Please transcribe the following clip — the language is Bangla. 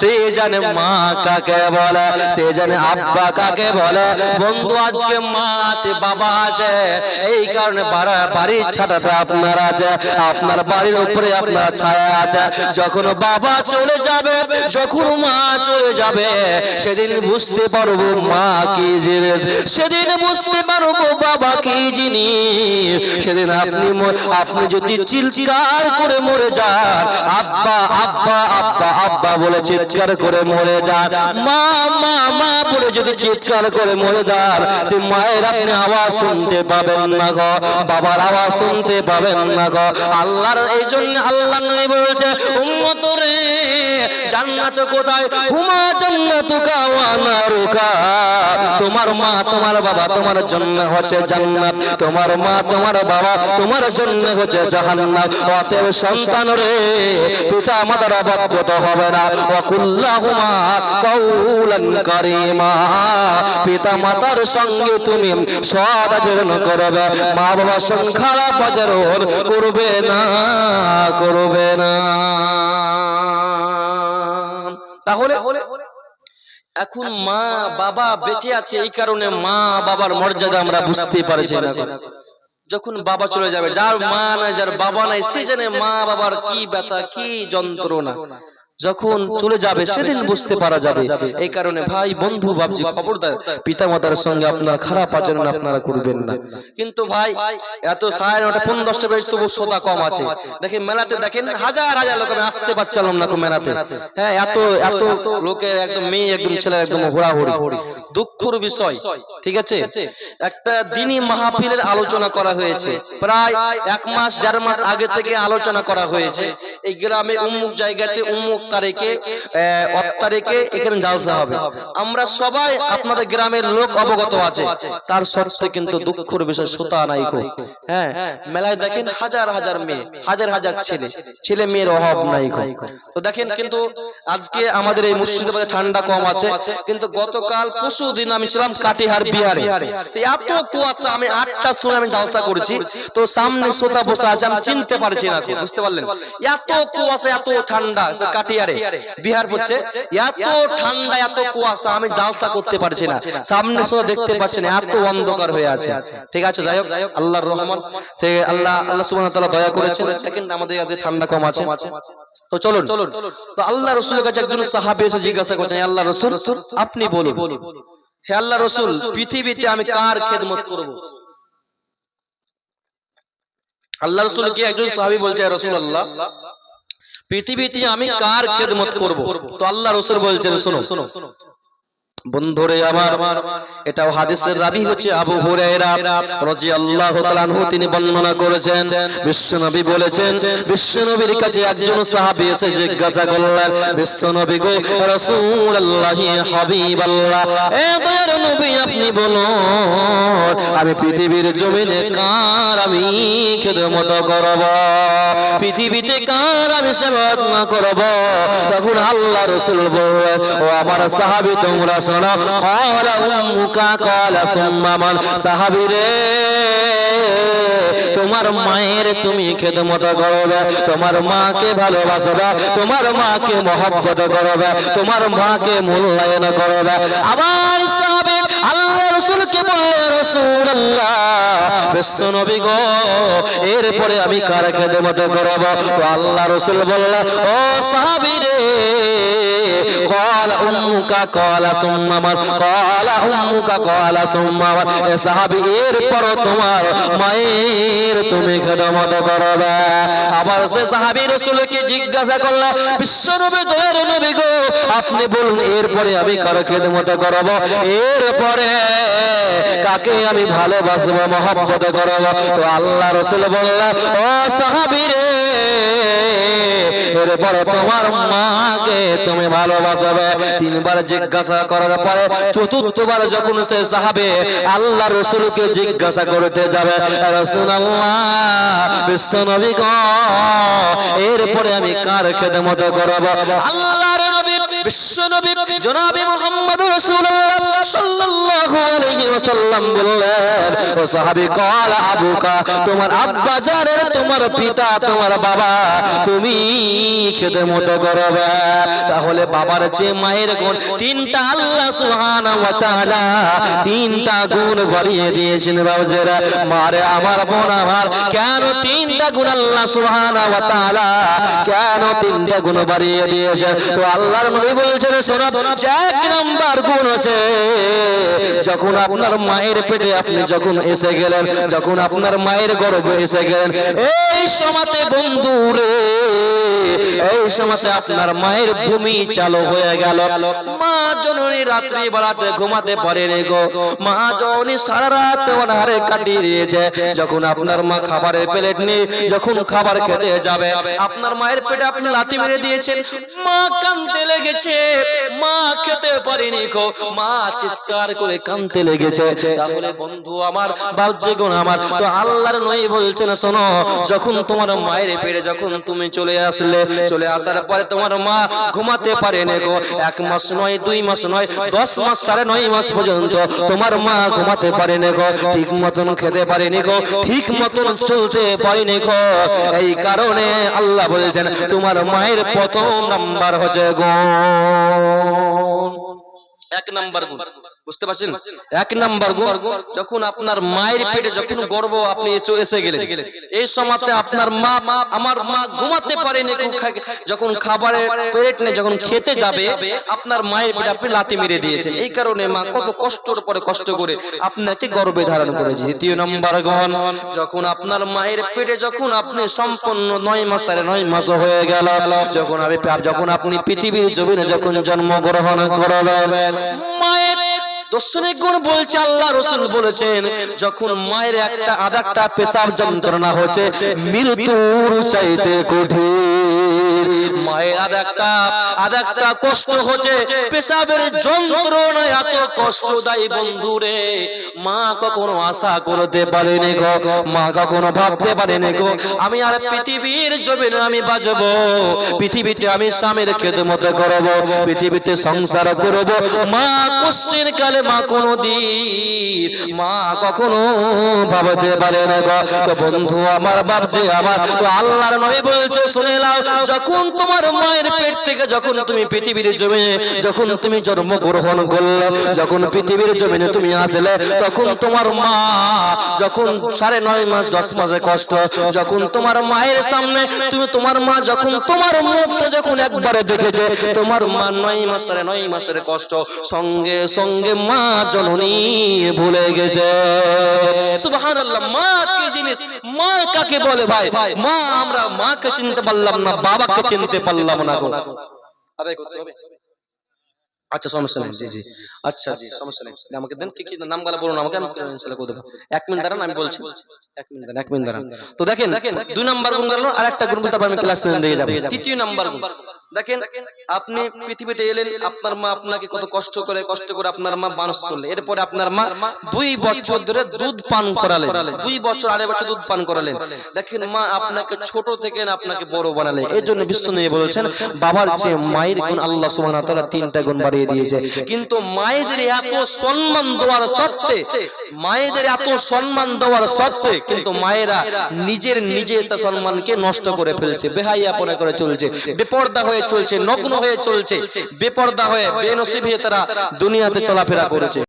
সে জানে মা কাকে বলে সে জানে আব্বা কাকে বলে। বন্ধু আজকে মা আছে বাবা আছে। এই কারণে বাড়ির ছাটাটা আপনার আছে আপনার বাড়ির উপরে আপনার ছায়া আছে। যখন বাবা চলে যাবে যখন মা চলে যাবে সেদিন বুঝতে পারব মা কি জিনিস। সেদিন বুঝতে পারব বাবা কি জিনিস। সেদিন আপনি আপনি যদি চিৎকার করে মরে যান আব্বা আব্বা আব্বা আব্বা বলে চিৎকার করে মরে যান। মা মা মা চিৎকার করে মরে সে মায়ের আপনি আওয়াজ শুনতে পাবেন না গো, বাবার আওয়াজ শুনতে পাবেন না গো। আল্লাহর এই জন্য আল্লাহ নবী বলেছে, উম্মত রে, জান্নাত কোথায়? হুমা জান্নাতুকা ওয়া নারুকা। তোমার মা, তোমার বাবা, তোমার জন্য হচ্ছে জান্নাত। তোমার মা, তোমার বাবা, তোমার জন্য হচ্ছে জাহান্নাম। অতএব সন্তান রে, পিতা মাতার অবাধ্যত হবে না। ওয়াকুল্লাহুমা কাউলান কারীমা। পিতা মাতার সঙ্গে তুমি সদ আচরণ করবে। মা বাবার সঙ্গে খারাপ করবে না করবে না। তাহলে এখন মা বাবা বেঁচে আছে এই কারণে মা বাবার মর্যাদা আমরা বুঝতে পারছি না। যখন বাবা চলে যাবে, যার মা নাই, যার বাবা নাই, সে জানে মা বাবার কি ব্যথা, কি যন্ত্রণা। যখন চলে যাবে সেদিন বুঝতে পারা যাবে। এই কারণে ভাই বন্ধু ভাবছি খবরদার পিতা মাতার সঙ্গে আপনার খারাপ আচরণ আপনারা করবেন না। কিন্তু ভাই এত সাড়ে নটা পনেরো দশটা বেশ তবু শ্রোতা কম আছে? দেখেন মেলাতে দেখেন হাজার হাজার লোক আমি আসতে পারছিলাম না মেলাতে। হ্যাঁ এত এত লোকের একদম মেয়ে একদম ছেলে একদম হোড়াহুড়ি। দুঃখর বিষয় ঠিক আছে? একটা দিনই মাহফিলের আলোচনা করা হয়েছে। প্রায় এক মাস দেড় মাস আগে থেকে আলোচনা করা হয়েছে এই গ্রামে উম্মুক জায়গাতে উম্মুক তারিখে অত তারিখে এখানে জালসা হবে। আমরা সবাই আপনাদের গ্রামের লোক অবগত আছে। তার সত্ত্বে কিন্তু দুঃখের বিষয় নাই কো। হ্যাঁ মেলায় দেখেন হাজার হাজার মেয়ে হাজার হাজার ছেলে ছেলে মেয়ের অভাব নাই তো দেখেন কিন্তু আজকে আমাদের এই মুর্শিদাবাদে ঠান্ডা কম আছে কিন্তু গতকাল পরশু দিন আমি ছিলাম কাটিহার বিহারে। এত কুয়াশা আমি আটটার সময় আমি জালসা করেছি। তো সামনে শ্রোতা বসে আছে আমি চিনতে পারছি না বুঝতে পারলেন এত কুয়াশা এত ঠান্ডা সে কাটিহারে বিহার পড়ছে এত ঠান্ডা এত কুয়াশা আমি জালসা করতে পারছি না। সামনে শ্রোতা দেখতে পাচ্ছি না এত অন্ধকার হয়ে আছে। ঠিক আছে যাই হোক আল্লাহর রহমান থেকে আল্লাহ আল্লাহ সুবহানাহু ওয়া তাআলা দয়া করেছেন। সেকেন্ড আমাদের কাছে ঠান্ডা কম আছে। তো চলুন। তো আল্লাহ রসুলের কাছে একজন সাহাবী এসে জিজ্ঞাসা করছেন আল্লাহ রসুল আপনি বলুন। হে আল্লাহ রসুল পৃথিবীতে আমি কার খেদমত করব? আল্লাহ রসুল কি একজন সাহাবী বলছে রসুল আল্লাহ পৃথিবীতে আমি কার খেদমত করব? তো আল্লাহ রসুল বলছেন শোনো। বন্ধুরে আমার, এটাও হাদিসের রাবি হচ্ছে আবু হুরায়রা রাদিয়াল্লাহু তাআলা আনহু, তিনি বর্ণনা করেছেন। বিশ্বনবী বলেছেন, বিশ্বনবীর কাছে একজন সাহাবী এসে জিজ্ঞাসা করলেন, বিশ্বনবী গো, রাসূলুল্লাহি হাবিবাল্লাহ, এ দয়ার নবী আপনি বলুন আমি পৃথিবীর জমিনে কার আমি খেদমত করব? পৃথিবীতে কার আমি সেবা করব? তখন আল্লাহ রাসূল বললেন, ও আমার সাহাবী, তোমরা শোনো ক্বালা উম্মুকা ক্বালা সুম্মা মান রে, তোমার মায়ের তুমি খেদমত করবে, তোমার মাকে ভালোবাসবে, তোমার মাকে মহব্বত করবে, তোমার মাকে মূল্যায়ন করবে। আবার সাহাবী আল্লাহ বললে, রাসূলুল্লাহ, বিশ্ব নবী গো, এরপরে আমি কার খেদমত করব? তো আল্লাহ রসুল বলল, ও সাহাবী রে এরপর তোমার মায়ের তুমি করবে। আবার সে রসুলকে জিজ্ঞাসা নবী গো, আপনি বলুন, এরপরে আমি কারও খেদমত করব? এরপরে কাকে আমি ভালোবাসবো, মহাব্বত করব? তো আল্লাহ রসুল বললাম ও সাহাবি রে এরপরে তোমার মাকে তুমি ভালোবাসবে। তিনবার জিজ্ঞাসা করার পরে চতুর্থবার যখন সে সাহাবে আল্লাহ রসুলকে জিজ্ঞাসা করতে যাবে রসুল আল্লাহ এরপরে আমি কার খেদমত মতো করব? নবী বিশ্বনবী জনাবে মুহাম্মদ রাসূলুল্লাহ সাল্লাল্লাহু আলাইহি ওয়াসাল্লাম বললেন, ও সাহাবী কল আবুকা, তোমার আব্বা জানে তোমার পিতা, তোমার বাবা, তুমি খেতে মতো করবে। তাহলে বাবার চেয়ে মায়ের গুণ তিনটা আল্লাহ তাআলা তিনটা গুণ বাড়িয়ে দিয়েছেন বাবুজেরা। মারে আমার বোন আমার, কেন তিনটা গুণ আল্লাহ তাআলা কেন তিনটা গুণ বাড়িয়ে দিয়েছে? তো আল্লাহর বলছেন, শোনো যে এক নাম্বার গুণ আছে যখন আপনার মায়ের পেটে আপনি যখন এসে গেলেন, যখন আপনার মায়ের গর্ভে এসে গেলেন, এই সমাতে বন্ধু রে এই সময়তে আপনার মায়ের ভূমি চালু হয়ে গেল। মা জননী রাত্রি বেলাতে ঘুমাতে পারেনি গো। মা জননী সারা রাত অনাহারে কাটিয়ে দিয়েছে। যখন আপনার মা খাবারের প্লেট নিয়ে যখন খাবার খেতে যাবে, আপনার মায়ের পেটে আপনি লাথি মেরে দিয়েছেন। মা কানতে লেগেছে। মা খেতে পারেনি গো। মা চিৎকার করে কানতে লেগেছে। তাহলে বন্ধু আমার বাবজি গুণ আমার, তো আল্লাহর নই বলছেন, শোনো, যখন তোমার মায়ের পেটে যখন তুমি চলে আসলে চলে আসার পরে তোমার মা ঘুমাতে পারেনি গো। এক মাস নয়, দুই মাস নয়, দশ মাস সাড়ে নয় মাস পর্যন্ত তোমার মা ঘুমাতে পারেনি গো। ঠিক মতন খেতে পারেনি গো। ঠিক মতন চলতে পারেনি গো। এই কারণে আল্লাহ বলেছেন, তোমার মায়ের প্রথম নাম্বার হচ্ছে গো এক নাম্বার গুণ। বুঝতে পারছেন? এক নাম্বার গুণ যখন আপনার মায়ের পেটে যখন গর্ব আপনি এসে এসে গেলেন এই সময়তে আপনার মা আমার মা ঘুমাতে পারেনি যখন খাবারের পেট নেই যখন খেতে যাবে আপনার মায়ের পেটে আপনি লাথি মেরে দিয়েছেন এই কারণে মা কত কষ্টর পরে কষ্ট করে আপনাকে গর্বে ধারণ করেছে। দ্বিতীয় নম্বর গণ যখন আপনার মায়ের পেটে যখন আপনি সম্পূর্ণ নয় মাস আর নয় মাস হয়ে গেল যখন আমি যখন আপনি পৃথিবীর জমিনে যখন জন্মগ্রহণ করবেন মায়ের দর্শনিক গুণ বলছে আল্লাহ রসুল বলেছেন, যখন মায়ের একটা যন্ত্রণা হচ্ছে মৃত্যুর চাইতে কঠিন। মায়ের কষ্ট হচ্ছে, পেশাবের যন্ত্রণা এত মা কখনো আশা করতে পারেনি গো, মা কখনো ভাবতে পারেনি গো, আমি আর পৃথিবীর জমিনে আমি বাজবো পৃথিবীতে আমি স্বামীর খেদমত করব, পৃথিবীতে সংসার করব। মা কোশ্চিন কালে মা কোনো মা কখনো ভাবতে পারে না বন্ধু, আমার বাপজি আমার আল্লাহর নবী বলছে, শুনে নাও, যখন তোমার মায়ের পেট থেকে যখন তুমি পৃথিবীর জমিনে, যখন তুমি জন্মগ্রহণ করলে, যখন পৃথিবীর জমিনে তুমি আসলে, তখন তোমার মা যখন সাড়ে নয় মাস, দশ মাসে কষ্ট, যখন তোমার মায়ের সামনে, তুমি তোমার মা যখন তোমার মুখটা যখন একবারে দেখেছে, তোমার মা নয় মাস, সাড়ে নয় মাসের কষ্ট, সঙ্গে সঙ্গে মা জননী ভুলে গেছে। সুবহানাল্লাহ মা কি জিনিস? মা কাকে বলে ভাই? মা আমরা মাকে চিনতে পারলাম না বাবাকে চিনতে পারলাম না গো। আদায় করতে হবে? আচ্ছা সমস্যা নেই জি জি। আচ্ছা জি সমস্যা নেই। আমাকে দেন কি কি নাম গালা বলুন আমাকে আমি ইনশাআল্লাহ করে দেবো। এক মিনিট দাঁড়ান আমি বলছি। এক মিনিট দাঁড়ান এক মিনিট দাঁড়ান। তো দেখেন দুই নাম্বার গুণ গেল আর একটা গুণ বলতে আমি ক্লাস যাব। তৃতীয় নাম্বার গুণ। দেখেন, আপনি পৃথিবীতে এলেন, আপনার মা আপনাকে কত কষ্ট করে কষ্ট করে আপনার মা মানুষ করলে এরপরে আপনার মা দুই বছর ধরে দুধ পান করালেন। দুই বছর, আড়াই বছর দুধ পান করালেন। দেখেন, মা আপনাকে ছোট থেকে আপনাকে বড় বানালেন। এই জন্য বিশ্ব নিয়ে বলেছেন, বাবার চেয়ে মায়ের গুণ আল্লাহ সুবহানাহু তাআলা তিনটা গুণ বাড়িয়ে দিয়েছে। কিন্তু মায়েদের এত সম্মান দেওয়ার সত্ত্বে, মায়েদের এত সম্মান দেওয়ার সত্ত্বে, কিন্তু মায়েরা নিজের নিজের সম্মানকে নষ্ট করে ফেলছে বেহাইয়া বেহাইয়াপনা করে চলছে। বেপর্দা হয়ে চলছে নগ্ন হয়ে চলছে বেপর্দা হয়ে বেনসিব হয়ে তারা দুনিয়াতে চলাফেরা করেছে।